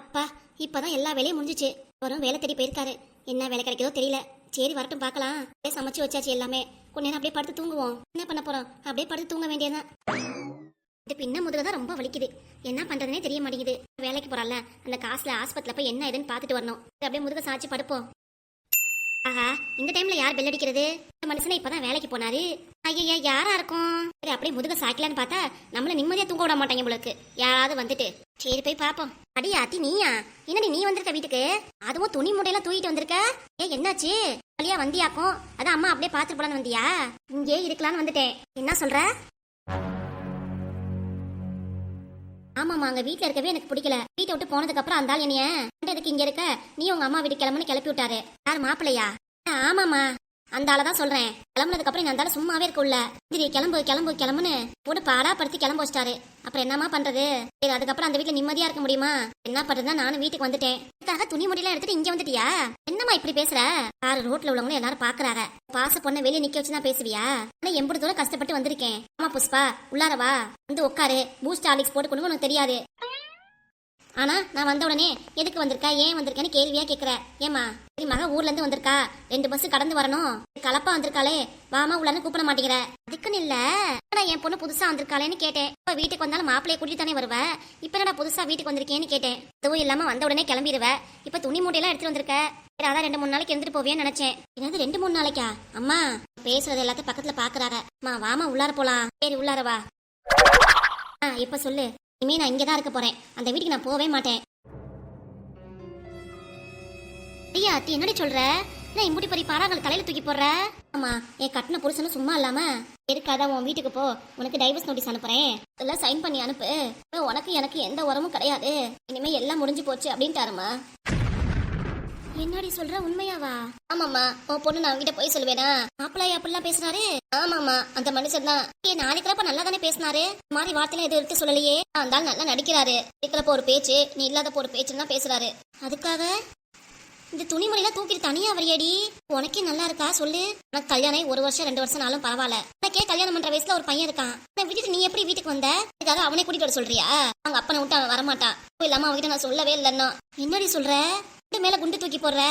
அப்பா இப்பதான் எல்லா வேலையும் முடிஞ்சிச்சு. வரும் வேலை தேடி போயிருக்காரு. என்ன வேலை கிடைக்குதோ தெரியல. சரி வரட்டும் பார்க்கலாம். அப்படியே சமைச்சு வச்சாச்சு எல்லாமே. கொஞ்ச நேரம் அப்படியே படுத்து தூங்குவோம். என்ன பண்ண போறோம்? அப்படியே படுத்து தூங்க வேண்டியதான் இது பின்ன முதல்ல தான் ரொம்ப வலிக்குது. என்ன பண்றதுனே தெரிய மாட்டேங்குது. வேலைக்கு போறல அந்த காசுல ஆஸ்பத்திரியில போய் என்ன ஏதுன்னு பார்த்துட்டு வரணும். அப்படியே முதுக சாச்சு படுப்போம். ஆஹா இந்த டைம்ல யார் பெல் அடிக்கிறது? இந்த மனுஷனை இப்பதான் வேலைக்கு போனாரு. ஐயா யாரா இருக்கும்? சரி அப்படியே முதுக சாய்க்கலான்னு பார்த்தா நம்மள நிம்மதியா தூங்க விட மாட்டாங்க உங்களுக்கு யாராவது வந்துட்டு. சரி போய் பாப்போம் அடியா அத்தி நீயா? என்னடி நீ வந்திருக்க வீட்டுக்கு? அதுவும் துணி மூட்டையெல்லாம் தூக்கிட்டு வந்திருக்க? ஏ என்னாச்சு? வழியா வந்தியாக்கும் அதான் அம்மா அப்படியே பாத்துட்டு போலான்னு வந்தியா? இங்கே இருக்கலாம்னு வந்துட்டேன். என்ன சொல்ற? ஆமாம்மா அங்க வீட்ல இருக்கவே எனக்கு பிடிக்கல. வீட்டை விட்டு போனதுக்கு அப்புறம் அந்த ஆள் என்னைய எதுக்கு இங்க இருக்க? நீ உங்க அம்மா வீட்டுக்கு கிளம்புன்னு கிளப்பி விட்டாரு. யார் மாப்பிள்ளையா? ஆ, ஆமாம்மா. அந்த ஆளை தான் சொல்றேன். கிளம்புனதுக்கு அப்புறம் அந்த சும்மாவே இருக்கும்ல உள்ள சரி கிளம்பு கிளம்பு கிளம்புன்னு போட்டு பாடா படுத்தி கிளம்ப வச்சிட்டாரு. அப்புறம் என்னம்மா பண்றது? சரி அதுக்கப்புறம் அந்த வீட்டுல நிம்மதியா இருக்க முடியுமா? என்ன பண்றதுன்னா நானும் வீட்டுக்கு வந்துட்டேன். இதுக்காக துணி முடியெல்லாம் எடுத்துட்டு இங்க வந்துட்டியா? என்னம்மா இப்படி பேசுற? காரு ரோட்ல உள்ளவங்க எல்லாரும் பாக்குறாங்க. பாச பொண்ணை வெளியே நிக்க வச்சு நான் பேசுவியா? ஆனா எம்பது தூரம் கஷ்டப்பட்டு வந்திருக்கேன். ஆமா புஷ்பா உள்ளார வா. வந்து உட்காரு. பூஸ்ட் ஆலிக்ஸ் போட்டு கொடுங்க உனக்கு தெரியாது. ஆனா நான் வந்த உடனே எதுக்கு வந்திருக்கா? ஏன் வந்திருக்கேன்னு கேள்வியா கேக்குற. ஏமா சரி மகன் ஊர்ல இருந்து வந்திருக்கா. ரெண்டு பஸ் கடந்து வரணும். கலப்பா வந்திருக்காளே. வாமா உள்ளன்னு கூப்பிட மாட்டேங்கிற. அதுக்குன்னு இல்ல. நான் என் பொண்ணு புதுசா வந்திருக்காளேன்னு கேட்டேன். இப்போ வீட்டுக்கு வந்தாலும் மாப்பிளைய கூட்டிட்டு தானே வருவ? இப்ப என்னடா புதுசா வீட்டுக்கு வந்திருக்கேன்னு கேட்டேன். அதுவும் இல்லாம வந்த உடனே கிளம்பிடுவ இப்ப துணி மூட்டையெல்லாம் எடுத்துட்டு வந்திருக்க. சரி அதான் ரெண்டு மூணு நாளைக்கு இருந்துட்டு போவேன்னு நினைச்சேன். என்னது ரெண்டு மூணு நாளைக்கா? அம்மா பேசுறது எல்லாத்தையும் பக்கத்துல பாக்குறாங்க அம்மா வாமா உள்ளார போலாம். சரி உள்ளார வா. ஆ இப்ப சொல்லு. இனிமே நான் இங்கே தான் இருக்க போறேன். அந்த வீட்டுக்கு நான் போவே மாட்டேன். ஐயா அத்தி என்னடி சொல்ற? நான் இம்புடி பறி பாறாங்கள் தலையில தூக்கி போடுற? ஆமா என் கட்டின புருஷனும் சும்மா இல்லாம. இருக்காத உன் வீட்டுக்கு போ. உனக்கு டைவர்ஸ் நோட்டீஸ் அனுப்புறேன். அதெல்லாம் சைன் பண்ணி அனுப்பு. உனக்கு எனக்கு எந்த உரமும் கிடையாது. இனிமே எல்லாம் முடிஞ்சு போச்சு அப்படின்ட்டாருமா என்னடி சொல்ற? உண்மையாவா? ஆமாம்மா. உன் பொண்ணு நான் உங்ககிட்ட போய் சொல்லுவேனா? மாப்பிள்ளை அப்படிலாம் பேசுனாரு ஆமாமா அந்த மனுஷன் தான். ஏ நாளைக்கிறப்ப நல்லா தானே பேசினாரு? இந்த மாதிரி வார்த்தையில எதுவும் எடுத்து சொல்லலையே. அந்த ஆள் நல்லா நடிக்கிறாரு. இருக்கிறப்ப ஒரு பேச்சு நீ இல்லாதப்ப ஒரு பேச்சுன்னு தான் பேசுறாரு. அதுக்காக இந்த துணிமணிலாம் தூக்கிட்டு தனியா வரையடி? உனக்கே நல்லா இருக்கா? சொல்லு. உனக்கு கல்யாணம் ஒரு வருஷம் ரெண்டு வருஷம் நாளும் பரவாயில்ல. உனக்கே கல்யாணம் பண்ற வயசுல ஒரு பையன் இருக்கான். விட்டுட்டு நீ எப்படி வீட்டுக்கு வந்த? இதுக்காக அவனை கூட்டிட்டு வர சொல்றியா? அவங்க அப்பனை விட்டு அவன் வரமாட்டான். இல்லாம அவன்கிட்ட நான் சொல்லவே இல்லைன்னா. என்னடி சொல்ற? மேல குண்டு தூக்கி போடுற?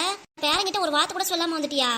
பேரங்கிட்ட ஒரு வார்த்தை கூட சொல்லாம வந்துட்டியா?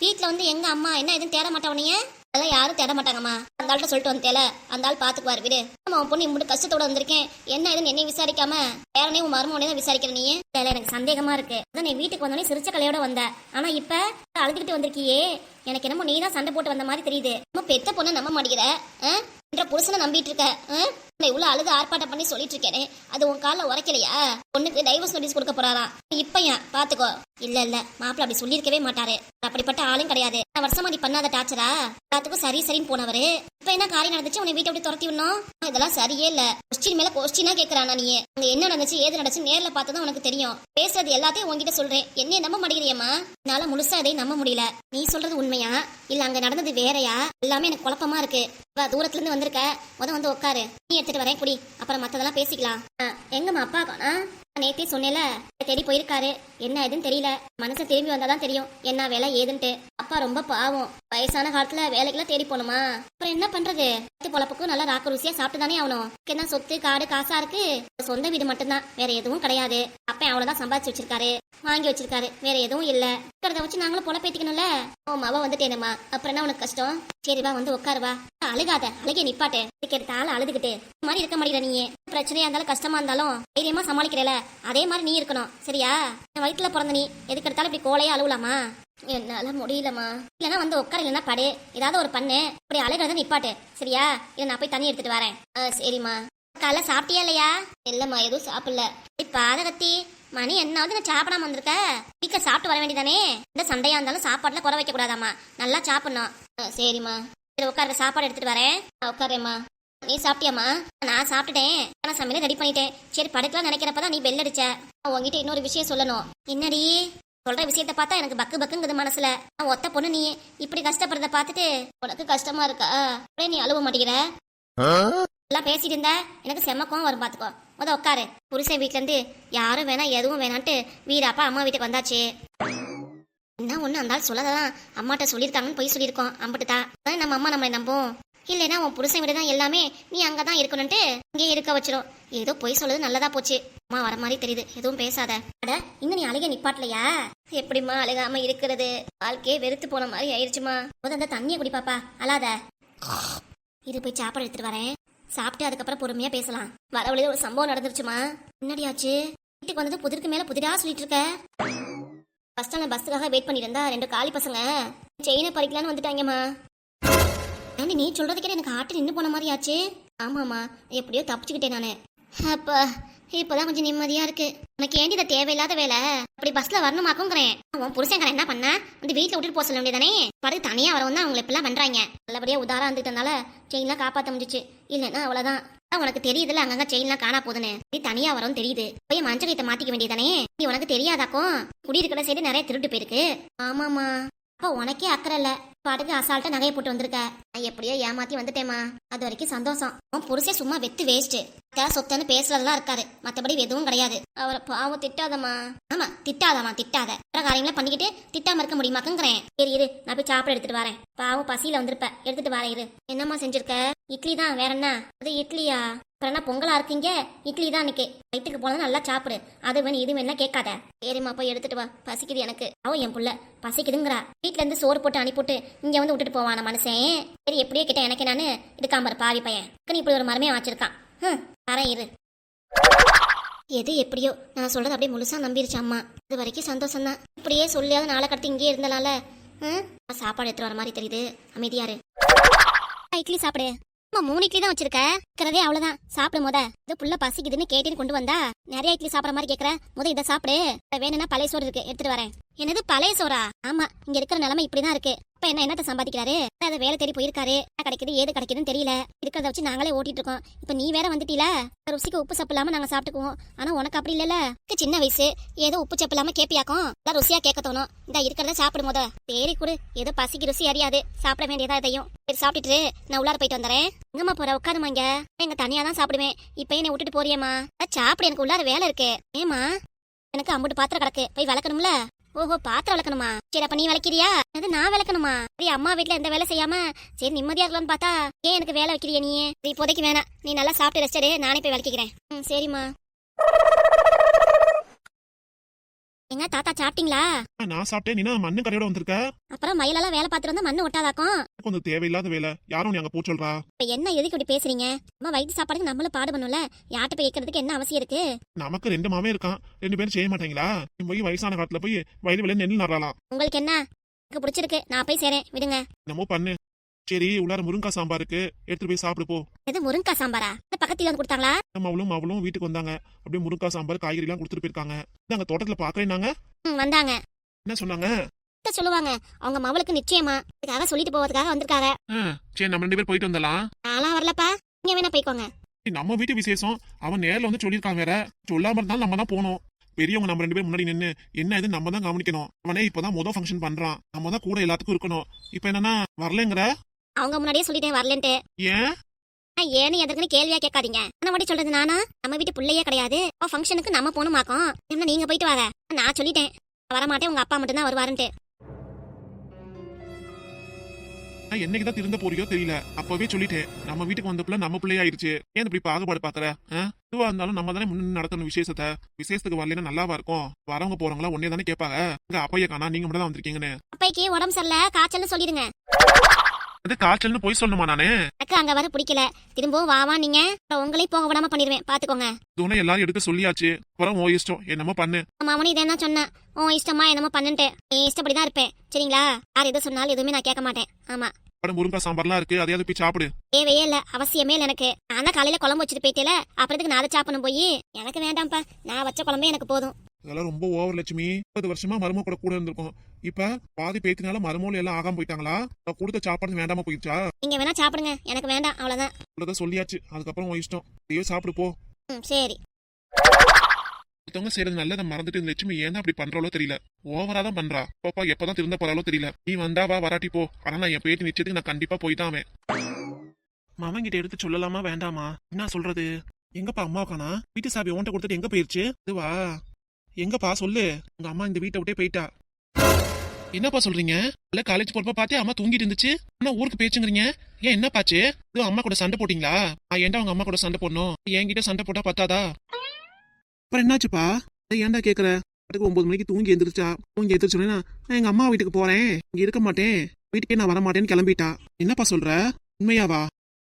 வீட்டுல வந்து எங்க அம்மா என்ன எதுவும் தேட மாட்டவனைய அதெல்லாம் யாரும் தேட மாட்டாங்கம்மா. அந்த ஆள்கிட்ட சொல்லிட்டு வந்தேல அந்த ஆள் பாத்துக்குவாரு விடு. ஆமா உன் பொண்ணு இம்புட்டு கஷ்டத்தோட வந்திருக்கேன். என்ன ஏதுன்னு என்னை விசாரிக்காம பேரனே உன் மருமகனே தான் விசாரிக்கிற நீ? தெரியல எனக்கு சந்தேகமா இருக்கு. அதான் நீ வீட்டுக்கு வந்தோடனே சிரிச்ச கலையோட வந்த. ஆனா இப்ப அழுதுகிட்டு வந்திருக்கியே. எனக்கு என்னமோ நீ தான் சண்டை போட்டு வந்த மாதிரி தெரியுது. நம்ம பெத்த பொண்ணை நம்ப மாட்டேங்கிற ஆ? என்ற புருஷனை நம்பிட்டு இருக்க ஆ? இவ்வளவு அழுது ஆர்ப்பாட்டம் பண்ணி சொல்லிட்டு இருக்கேனே. அது உன் காலில் உரைக்கலையா? பொண்ணுக்கு டைவர்ஸ் நோட்டீஸ் கொடுக்க போறாராம் இப்ப ஏன்? பாத்துக்கோ. இல்ல இல்ல. மாப்பிள்ள அப்படி சொல்லியிருக்கவே மாட்டாரு. அப்படிப்பட்ட ஆளும் கிடையாது. நான் வருஷமா நீ பண்ணாத டாச்சரா எல்லாத்துக்கும் சரி சரின்னு போனவரு. இப்ப என்ன காரியம் நடந்துச்சு? உன்னை வீட்டை விட்டு துரத்தி விடணும்? இதெல்லாம் சரியே இல்ல. கொஸ்டின் மேல கொஸ்டினா கேக்குறானா நீ அங்க என்ன நடந்துச்சு ஏது நடந்துச்சு நேர்ல பார்த்ததும் உனக்கு தெரியும். பேசுறது எல்லாத்தையும் உன்கிட்ட சொல்றேன். என்ன நம்ப மாட்டேங்கிறியம்மா? என்னால முழுசா அதை நம்ப முடியல. நீ சொல்றது உண்மையா? இல்ல அங்க நடந்தது வேறையா? எல்லாமே எனக்கு குழப்பமா இருக்கு. தூரத்துல இருந்து வந்திருக்க. முத வந்து உட்காரு நீ எடுத்துட்டு வரேன் குடி. அப்புறம் மத்ததெல்லாம் பேசிக்கலாம். ஆ, எங்கம்மா அப்பா காணா நேத்தே சொன்னேல தேடி போயிருக்காரு. என்ன ஏதுன்னு தெரியல. மனசு திரும்பி வந்தாதான் தெரியும். என்ன வேலை ஏதுன்ட்டு. அப்பா ரொம்ப பாவம். வயசான காலத்துல வேலைக்கெல்லாம் தேடி போகணுமா? அப்புறம் என்ன பண்றது? பத்து பொழப்புக்கும் நல்லா ராக்க ருசியா சாப்பிட்டு தானே ஆகணும். என்ன சொத்து காடு காசா இருக்கு. சொந்த வீடு மட்டும்தான். வேற எதுவும் கிடையாது. அப்ப அவ்வளவுதான் சம்பாதிச்சு வச்சிருக்காரு. வாங்கி வச்சிருக்காரு. வேற எதுவும் இல்ல. இருக்கிறத வச்சு நாங்களும் பொழப்பேத்திக்கணும்ல? ஓ மவ வந்துட்டேனம்மா. அப்புறம் என்ன உனக்கு கஷ்டம்? சரி வா வந்து உட்காருவா அழுகாத அழுகே நிப்பாட்டு. இதுக்கு அழுதுகிட்டு இந்த மாதிரி இருக்க மாட்டேங்கிற நீ பிரச்சனையா இருந்தாலும் கஷ்டமா இருந்தாலும் தைரியமா சமாளிக்கிறல. அதே மாதிரி நீ இருக்கணும் சரியா? என் வயிற்றுல பிறந்த நீ எதுக்கு எடுத்தாலும் இப்படி கோலையா அழுவலாமா? என்னால முடியலம்மா. இல்லைன்னா வந்து உட்கார இல்லைன்னா படு. ஏதாவது ஒரு பண்ணு. இப்படி அழுகிறத நிப்பாட்டு சரியா? இல்லை நான் போய் தண்ணி எடுத்துட்டு வரேன். ஆ சரிம்மா. காலைல சாப்பிட்டியா இல்லையா? இல்லம்மா எதுவும் சாப்பிடல. பாதகத்தி மணி என்னாவது நான் சாப்பிடாம வந்திருக்க? வீக்க சாப்பிட்டு வர வேண்டியதானே? இந்த சண்டையா இருந்தாலும் சாப்பாடுல குறை வைக்க கூடாதாம்மா. நல்லா சாப்பிடணும். ஆ, சரிம்மா. சரி உட்கார சாப்பாடு எடுத்துட்டு வரேன். நான் உட்காரேம்மா நீ சாப்பிட்டியாம்மா? நான் சாப்பிட்டுட்டேன். நான் சமையல ரெடி பண்ணிட்டேன். சரி படுக்கலாம் நினைக்கிறப்பதான் நீ பெல் அடிச்ச. உங்ககிட்ட இன்னொரு விஷயம் சொல்லணும். என்னடி? சொல்ற விஷயத்த பார்த்தா எனக்கு பக்கு பக்குங்குது மனசுல. நான் ஒத்த பொண்ணு நீ. இப்படி கஷ்டப்படுறத பார்த்துட்டு உனக்கு கஷ்டமா இருக்கா? அப்படியே நீ அழுவ மாட்டேங்கிற. எல்லாம் பேசிட்டு இருந்தா? எனக்கு செம்மக்கம் வரும் பார்த்துக்கோ முத உட்காரு. புருஷன் வீட்ல யாரும் வேணாம் எதுவும் வேணான்ட்டு வீராப்பா அம்மா வீட்டுக்கு வந்தாச்சு. என்ன ஒன்று அந்த ஆள் சொல்லதான் அம்மாட்ட சொல்லியிருக்காங்கன்னு போய் சொல்லியிருக்கோம். அம்பிட்டு தான் அதான் நம்ம அம்மா நம்மளை நம்பும். இல்லைன்னா உன் புருஷன் விட தான் எல்லாமே நீ அங்கே தான் இருக்கணும்ட்டு இங்கே இருக்க வச்சிரும். ஏதோ பொய் சொல்லுது நல்லதா போச்சு. அம்மா வர மாதிரி தெரியுது. எதுவும் பேசாத. அட இன்னும் நீ அழுக நிப்பாட்டலையா? எப்படிம்மா அழுகாம இருக்கிறது? வாழ்க்கையே வெறுத்து போன மாதிரி ஆயிடுச்சுமா. முத அந்த தண்ணியை குடிப்பாப்பா. அழாத. இது போய் சாப்பாடு எடுத்துட்டு வரேன். சாப்பிட்டு அதுக்கப்புறம் பொறுமையா பேசலாம். வர வழியில ஒரு சம்பவம் நடந்துருச்சுமா? முன்னாடியாச்சு வீட்டுக்கு வந்தது புதிருக்கு மேல புதிரா சொல்லிட்டு இருக்க. பஸ் ஸ்டாண்ட்ல பஸ்ஸுக்காக வெயிட் பண்ணிட்டு இருந்தா ரெண்டு காலி பசங்க. செயினை பறிக்கலான்னு வந்துட்டாங்கம்மா. ஆண்டி நீ சொல்றது கேட்டு எனக்கு ஆட்டு நின்று போன மாதிரி ஆச்சு ஆமாம்மா எப்படியோ தப்பிச்சுக்கிட்டேன் நானு. அப்பா இப்போதான் கொஞ்சம் நிம்மதியா இருக்கு. உனக்கு ஏண்டி இதை தேவையில்லாத வேலை? அப்படி பஸ்ல வரணுமாக்குங்கிறேன். உன் புருஷன் என்ன பண்ண? வந்து வீட்டுல விட்டுட்டு போக சொல்ல வேண்டியதானே? படுத்து தனியா வரவும் தான் அவங்களை இப்பெல்லாம் பண்றாங்க. நல்லபடியா உதாரம் இருந்துட்டனால செயின்லாம் காப்பாத்த முடிஞ்சிச்சு. இல்லைன்னா அவ்வளவுதான். உனக்கு தெரியுதுல அங்கங்க செயின்லாம் காணா போதுன்னு நீ தனியா வரும் தெரியுது. போய் மஞ்சள் கைத்தை மாத்திக்க வேண்டியதானே? நீ உனக்கு தெரியாதாக்கும்? குடியிருக்கிற சைடு நிறைய திருட்டு போயிருக்கு. ஆமாமா அப்ப உனக்கே அக்கறை இல்லை. பாட்டுக்கு அசால்ட்டா நகையை போட்டு வந்திருக்க. நான் எப்படியோ ஏமாத்தி வந்துட்டேமா அது வரைக்கும் சந்தோஷம். உன் புருஷே சும்மா வெத்து வேஸ்ட் சொத்தன்னு பேசுறதுலாம் இருக்காரு. மத்தபடி எதுவும் கிடையாது. அவரை பாவம் திட்டாதம்மா. ஆமா திட்டாதம்மா திட்டாத. வேற காரியங்களை பண்ணிக்கிட்டு திட்டாம இருக்க முடியுமாக்குங்கிறேன். சரி இரு நான் போய் சாப்பிட எடுத்துட்டு வரேன். பாவம் பசியில வந்திருப்ப. எடுத்துட்டு வரேன் இரு. என்னம்மா செஞ்சிருக்க? இட்லி தான் வேற என்ன? அது இட்லியா? அப்புறம் என்ன பொங்கலா இருக்கீங்க? இட்லி தான் அன்னைக்கு. வயிற்றுக்கு போனது நல்லா சாப்பிடு. அது வேணும் இது வேணா கேட்காத. சரிம்மா போய் எடுத்துட்டு வா. பசிக்குது எனக்கு. அவன் என் புள்ள. பசிக்குதுங்கிறா. வீட்டுல இருந்து சோறு போட்டு அனுப்பிவிட்டு இங்க வந்து விட்டுட்டு போவான மனுஷன்? சரி எப்படியே கிட்ட எனக்கு நானு இருக்காம்பர் பாவி பையன். நீ இப்படி ஒரு மரமே வச்சிருக்கான். ஹம், வரேன் இரு. எது எப்படியோ? நான் சொல்றது அப்படியே முழுசா நம்பிருச்சு அம்மா. இது வரைக்கும் சந்தோஷம் தான் இப்படியே சொல்லியாவது நாளை கடத்தி இங்கேயே இருந்தனால சாப்பாடு எடுத்துட்டு வர மாதிரி தெரியுது. அமைதியாரு இட்லி சாப்பிடு. அம்மா மூணு இட்லி தான் வச்சிருக்க. இருக்கிறதே அவ்வளவுதான். சாப்பிடு முத. இது புள்ள பசிக்குதுன்னு கேட்டு கொண்டு வந்தா நிறைய இட்லி சாப்பிட்ற மாதிரி கேக்குற. முத இதை சாப்பிடு. வேணும்னா பழைய சோறு இருக்கு எடுத்துட்டு வரேன். என்னது பழைய சோறா? ஆமா இங்க இருக்கிற நிலைமை இப்படிதான் இருக்கு. இப்ப என்ன என்னத்த சம்பாதிக்கிறாரு? அதை வேலை தேடி போயிருக்காரு. என்ன கிடைக்குது? ஏது கிடைக்குதுன்னு தெரியல. இருக்கிறத வச்சு நாங்களே ஓட்டிட்டு இருக்கோம் இப்ப நீ வேற வந்துட்டீல? ருசிக்கு உப்பு சப்பு இல்லாம நாங்க சாப்பிட்டுக்குவோம். ஆனா உனக்கு அப்படி இல்லல சின்ன வயசு. ஏதோ உப்பு சப்பு இல்லாம கேப்பியாக்கும். அதான் ருசியா கேட்க தோணும். இந்த இருக்கிறத சாப்பிடும் போத சரி கொடு. ஏதோ பசிக்கு ருசி அறியாது. சாப்பிட வேண்டியதா இதையும். சரி சாப்பிட்டுட்டு நான் உள்ளார போயிட்டு வந்துறேன். எங்கம்மா போற? உட்காருமா இங்க. எங்க தனியா தான் சாப்பிடுவேன். இப்ப என்ன விட்டுட்டு போறியம்மா. சாப்பிடு எனக்கு உள்ளார வேலை இருக்கு. ஏமா எனக்கு அம்புட்டு பாத்திரம் கிடக்கு. போய் வளர்க்கணும்ல ஓஹோ பாத்திரம் விளக்கணுமா? சரி அப்ப நீ விளக்கிறியா? அது நான் விளக்கணுமா? சரி அம்மா வீட்டுல எந்த வேலை செய்யாம சரி நிம்மதியா இருக்கலாம்னு பார்த்தா ஏன் எனக்கு வேலை வைக்கிறியா நீ இப்போதைக்கு வேணாம். நீ நல்லா சாப்பிட்டு ரெஸ்ட் நானே போய் விளக்கிக்கிறேன். ம் சரிம்மா. எங்க தாத்தா சாப்பிட்டீங்களா? நான் சாப்பிட்டேன். நீ என்ன மண்ணு கடையோட வந்திருக்க? அப்புறம் மயிலெல்லாம் வேலை பார்த்துட்டு வந்தா மண்ணு ஒட்டாதாக்கும். கொஞ்சம் தேவையில்லாத வேலை. யாரும் நீ அங்க போ சொல்றா. இப்ப என்ன எதுக்கு இப்படி பேசுறீங்க? அம்மா வயிற்று சாப்பாடுக்கு நம்மளும் பாடு பண்ணும்ல. யார்கிட்ட போய் கேட்கறதுக்கு என்ன அவசியம் இருக்கு? நமக்கு ரெண்டு மாமே இருக்கான். ரெண்டு பேரும் செய்ய மாட்டாங்களா? நீ போய் வயசான காலத்துல போய் வயலு வெளியே நெல் நடுறாளாம். உங்களுக்கு என்ன? எனக்கு பிடிச்சிருக்கு. நான் போய் சேரேன். விடுங்க. என்னமோ பண்ணு. சரி உள்ளார முருங்கா சாம்பார் இருக்கு. எடுத்துட்டு போய் சாப்பிடு போ. எது முருங்கா சாம்பாரா? இந்த பக்கத்துல வந்து கொடுத்தாங்களா? நம்ம அவளும் அவளும் வீட்டுக்கு வந்தாங்க. அப்படியே முருங்கா சாம்பார் காய்கறி எல்லாம் கொடுத்துட்டு போயிருக்காங்க. நாங்க தோட்டத்துல பாக்குறேன்னாங்க ம் வந்தாங்க. என்ன சொன்னாங்க? அத்தை சொல்லுவாங்க அவங்க மவளுக்கு நிச்சயமா அதுக்காக சொல்லிட்டு போவதுக்காக வந்திருக்காங்க. சரி நம்ம ரெண்டு பேரும் போயிட்டு வந்துடலாம். நான்லாம் வரலப்பா. நீங்க வேணா போய்க்கோங்க. ஏய், நம்ம வீட்டு விசேஷம். அவன் நேர்ல வந்து சொல்லியிருக்கான் வேற. சொல்லாம இருந்தாலும் நம்ம தான் போனோம் பெரியவங்க நம்ம ரெண்டு பேரும் முன்னாடி நின்னு என்ன இது நம்ம தான் கவனிக்கணும். அவனே இப்பதான் முதல் ஃபங்க்ஷன் பண்றான். நம்ம தான் கூட எல்லாத்துக்கும் இருக்கணும். இப்ப என்னன்னா வரலங்கிற? அவங்க முன்னாடியே சொல்லிட்டேன் வரலன்ட்டு. ஏன்? ஏன்னு எதற்குன்னு கேள்வியா கேட்காதீங்க. என்ன மட்டும் சொல்றது நானா? நம்ம வீட்டு பிள்ளையே கிடையாது. ஃபங்க்ஷனுக்கு நம்ம போகணுமாக்கும்? என்ன நீங்க போயிட்டு வாங்க. நான் சொல்லிட்டேன். வரமாட்டேன் உங்க அப்பா மட்டும் தான் வருவாருன்ட்டு. நான் என்னைக்கு தான் திருந்த போறியோ தெரியல. அப்பவே சொல்லிட்டேன். நம்ம வீட்டுக்கு வந்த பிள்ளை நம்ம பிள்ளையாயிருச்சு ஏன் இப்படி பாகுபாடு பாக்குற? எதுவா இருந்தாலும் நம்ம தானே முன்ன நடத்தணும் விசேஷத்தை. விசேஷத்துக்கு வரலன்னா நல்லாவா இருக்கும்? வரவங்க போறவங்களா ஒன்னே தானே கேட்பாங்க. இங்க அப்பைய காணா நீங்க மட்டும் தான் வந்திருக்கீங்கன்னு. அப்பைக்கு உடம்பு சரியில்ல. காய்ச்சல்னு சொல்லிடுங்க. அது காய்ச்சல்னு போய் சொல்லணுமா நானே? எனக்கு அங்க வர பிடிக்கல. திரும்பவும் வாவா நீங்க. உங்களையும் போக விடாம பண்ணிடுவேன். பாத்துக்கோங்க. துணை எல்லாரும் எடுக்க சொல்லியாச்சு. அப்புறம் ஓ இஷ்டம். என்னமோ பண்ணு. மாமனு இதை என்ன சொன்னேன். உன் இஷ்டமா என்னமோ பண்ணுன்ட்டு என் இஷ்டப்படி தான் இருப்பேன். சரிங்களா? யார் எது சொன்னாலும் எதுவுமே நான் கேட்க மாட்டேன். ஆமா. அப்புறம் முருங்கா சாம்பார்லாம் இருக்கு. அதையாவது போய் சாப்பிடு. தேவையே இல்ல. அவசியமே இல்ல எனக்கு. நான் தான் காலையில குழம்பு வச்சுட்டு போயிட்டேல. அப்புறத்துக்கு நான் அதை சாப்பிடணும் போய். எனக்கு வேண்டாம்ப்பா. நான் வச்ச குழம்பே எனக்கு போதும். இதெல்லாம் ரொம்ப ஓவர் லட்சுமி. முப்பது வருஷமா மரும கூட கூட இருந்திருக்கும். இப்ப பாதி பேத்தினால மருமோல எல்லாம் ஆகாம போயிட்டாங்களா? கொடுத்த சாப்பாடு வேண்டாம போயிடுச்சா? நீங்க வேணா சாப்பிடுங்க. எனக்கு வேண்டாம். அவ்வளவுதான். இவ்வளவுதான் சொல்லியாச்சு. அதுக்கப்புறம் உன் இஷ்டம். ஐயோ சாப்பிடு போ. சரி. ஒருத்தவங்க செய்யறது நல்லதை மறந்துட்டு இந்த லட்சுமி ஏன் அப்படி பண்றாலோ தெரியல. ஓவரா தான் பண்றா. பாப்பா எப்பதான் திருந்த போறாலோ தெரியல. நீ வந்தா வா வராட்டி போ. ஆனா நான் என் பேட்டி நிச்சயத்துக்கு நான் கண்டிப்பா போய் தான் மாமன் கிட்ட எடுத்து சொல்லலாமா வேண்டாமா? என்ன சொல்றது? எங்கப்பா அம்மா உக்கானா வீட்டு சாவி உன்ட்ட கொடுத்துட்டு எங்க போயிருச்சு? இதுவா எங்கப்பா சொல்லு? உங்க அம்மா இந்த வீட்டை விட்டே போயிட்டா. என்னப்பா சொல்றீங்க? இல்ல காலேஜ் போறப்ப பார்த்தே அம்மா தூங்கிட்டு இருந்துச்சு. ஆனா ஊருக்கு பேச்சுங்கிறீங்க? ஏன் என்னப்பாச்சு இது அம்மா கூட சண்டை போட்டீங்களா? நான் ஏன்டா உங்க அம்மா கூட சண்டை போடணும்? என்கிட்ட சண்டை போட்டா பத்தாதா? அப்புறம் என்னாச்சுப்பா? ஏன்டா கேக்குற? அதுக்கு ஒன்பது மணிக்கு தூங்கி எந்திரிச்சா? தூங்கி எந்திரிச்சோன்னா நான் எங்க அம்மா வீட்டுக்கு போறேன். இங்க இருக்க மாட்டேன். வீட்டுக்கே நான் வர மாட்டேன்னு கிளம்பிட்டா. என்னப்பா சொல்ற? உண்மையாவா?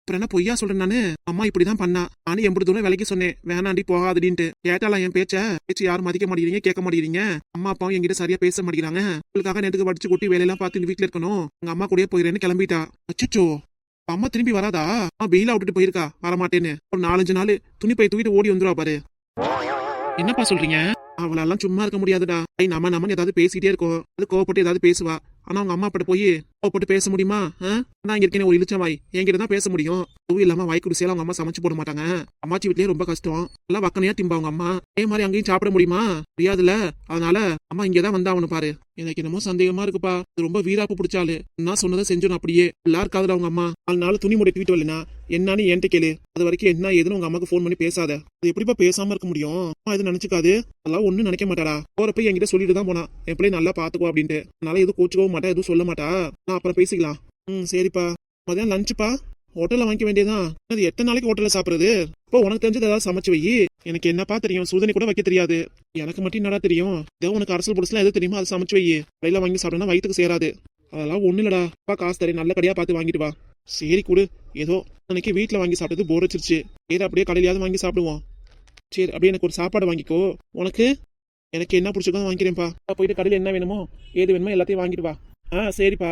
அப்புறம் என்ன பொய்யா சொல்றேன் நானு? அம்மா இப்படிதான் பண்ணா. நானும் எம்பது தூரம் விலைக்கு சொன்னேன். வேணாண்டி போகாதுடின்ட்டு. கேட்டாலாம் என் பேச்ச? பேச்சு யாரும் மதிக்க மாட்டேங்கிறீங்க கேட்க மாட்டேங்கிறீங்க? அம்மா அப்பாவும் என்கிட்ட சரியா பேச மாட்டேங்கிறாங்க. உங்களுக்காக நேற்றுக்கு படிச்சு கொட்டி வேலையெல்லாம் பார்த்து இந்த வீட்டுல இருக்கணும். உங்க அம்மா கூடயே போயிடுறேன்னு கிளம்பிட்டா. அச்சோ அம்மா திரும்பி வராதா? அம்மா வெயிலா விட்டுட்டு போயிருக்கா. வரமாட்டேன்னு. ஒரு நாலஞ்சு நாள் துணி பை தூக்கிட்டு ஓடி வந்துருவா பாரு. என்னப்பா சொல்றீங்க? அவளெல்லாம் சும்மா இருக்க முடியாதுடா. ஐ நம்ம நம்ம ஏதாவது பேசிட்டே இருக்கோம். அது கோவப்பட்டு ஏதாவது பேசுவா. ஆனா அவங்க அம்மா அப்படி போய் போட்டு பேச முடியுமா? நான் இங்க இருக்கேன் ஒரு இழுச்ச வாய். என்கிட்ட தான் பேச முடியும். அதுவும் இல்லாம வாய் குடிசையில அவங்க அம்மா சமைச்சு போட மாட்டாங்க. அம்மாச்சி வீட்லயே ரொம்ப கஷ்டம். எல்லாம் வக்கனையா திம்பா அவங்க அம்மா. அதே மாதிரி அங்கேயும் சாப்பிட முடியுமா? முடியாதுல அதனால அம்மா இங்கதான் வந்தா அவனு பாரு. எனக்கு என்னமோ சந்தேகமா இருக்குப்பா. இது ரொம்ப வீராப்பு பிடிச்சாலு நான் சொன்னதை செஞ்சோம் அப்படியே எல்லாரும் காதுல அவங்க அம்மா. நாலு துணி மூடி தூக்கிட்டு வரலனா? என்னன்னு என்கிட்ட கேளு. அது வரைக்கும் என்ன ஏதுன்னு உங்க அம்மாக்கு ஃபோன் பண்ணி பேசாத. அது எப்படிப்பா பேசாம இருக்க முடியும்? அம்மா எதுவும் நினைச்சுக்காது. அதெல்லாம் ஒண்ணும் நினைக்க மாட்டாடா போறப்ப என்கிட்ட சொல்லிட்டு தான் போனா. என் பிள்ளை நல்லா பாத்துக்கோ அப்படின்ட்டு. அதனால எதுவும் கோச்சுக்கவும் மாட்டா எதுவும் சொல்ல மாட்டா. அப்புறம் பேசிக்கலாம். ம் சரிப்பா. மதியம் லஞ்சுப்பா ஹோட்டல்ல வாங்கிக்க வேண்டியதுதான். அது எத்தனை நாளைக்கு ஹோட்டல்ல சாப்பிடுறது? இப்போ உனக்கு தெரிஞ்சது ஏதாவது சமைச்சு வை. எனக்கு என்னப்பா தெரியும்? சூதனை கூட வைக்க தெரியாது. எனக்கு மட்டும் என்னடா தெரியும்? ஏதோ உனக்கு அரசல் புடிச்சுலாம் எது தெரியுமோ அதை சமைச்சு வை. கடையில வாங்கி சாப்பிடணும் வயிற்றுக்கு சேராது. அதெல்லாம் ஒண்ணு இல்லடா. அப்பா காசு தரேன். நல்ல கடையா பார்த்து வாங்கிட்டு வா. சரி கொடு. ஏதோ அன்னைக்கு வீட்டில் வாங்கி சாப்பிட்டது போர் வச்சிருச்சு சரி அப்படியே கடையிலயாவது வாங்கி சாப்பிடுவோம். சரி அப்படியே எனக்கு ஒரு சாப்பாடு வாங்கிக்கோ. உனக்கு? எனக்கு என்ன பிடிச்சிருக்கோ வாங்கிக்கிறேன்ப்பா. போயிட்டு கடையில் என்ன வேணுமோ ஏது வேணுமோ எல்லாத்தையும் வாங்கிட்டு வா. ஆ சரிப்பா.